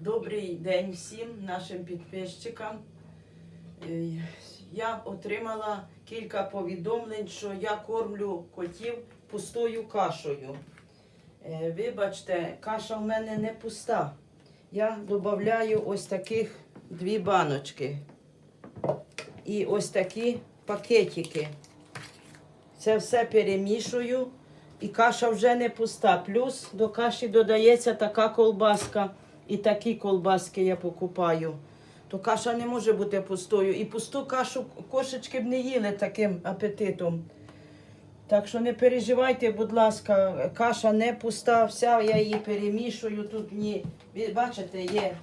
Добрий день всім нашим підписчикам. Е, Я отримала кілька повідомлень, що я кормлю котів пустою кашею. Е, Вибачте, каша в мене не пуста. Я додаю ось таких дві баночки. І ось такі пакетики. Це все перемішую. І каша вже не пуста. Плюс до каші додається така колбаска. І такі колбаски я покупаю. То каша не може бути пустою. І пусту кашу кошечки б не їли таким апетитом. Так що не переживайте, будь ласка, каша не пуста, вся я її перемішую. Тут ні, бачите, є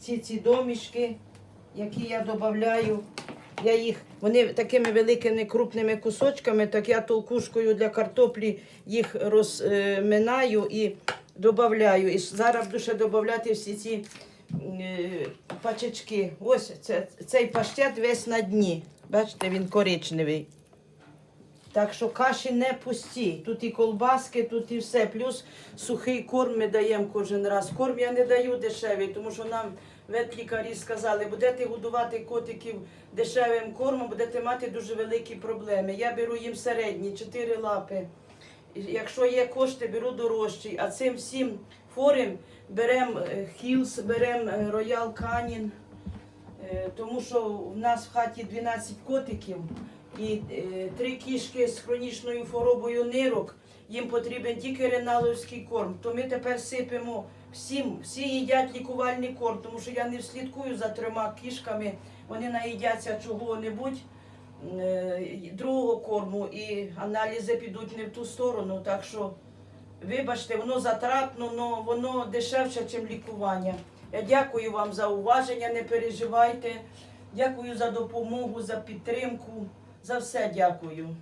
ці ці домішки, які я додаю. Я їх, вони такими великими крупними кусочками, так я толкушкою для картоплі їх розминаю і додаю. І зараз буду ще додати всі ці е, пачечки. Ось це, цей паштет весь на дні. Бачите, він коричневий. Так що каші не пусті. Тут і колбаски, тут і все. Плюс сухий корм ми даємо кожен раз. Корм я не даю дешевий, тому що нам ветлікарі сказали, будете годувати котиків дешевим кормом, будете мати дуже великі проблеми. Я беру їм середні, 4 лапи. Якщо є кошти, беру дорожчий. А цим всім форим беремо Хілс, беремо Роял Канін. Тому що в нас в хаті 12 котиків і е, три кішки з хронічною хворобою нирок. Їм потрібен тільки реналовський корм. То ми тепер сипемо всім, всі їдять лікувальний корм, тому що я не слідкую за трьома кішками. Вони наїдяться чого-небудь другого корму, і аналізи підуть не в ту сторону. Так що, вибачте, воно затратно, але воно дешевше, ніж лікування. Я дякую вам за уваження, не переживайте. Дякую за допомогу, за підтримку. За все дякую.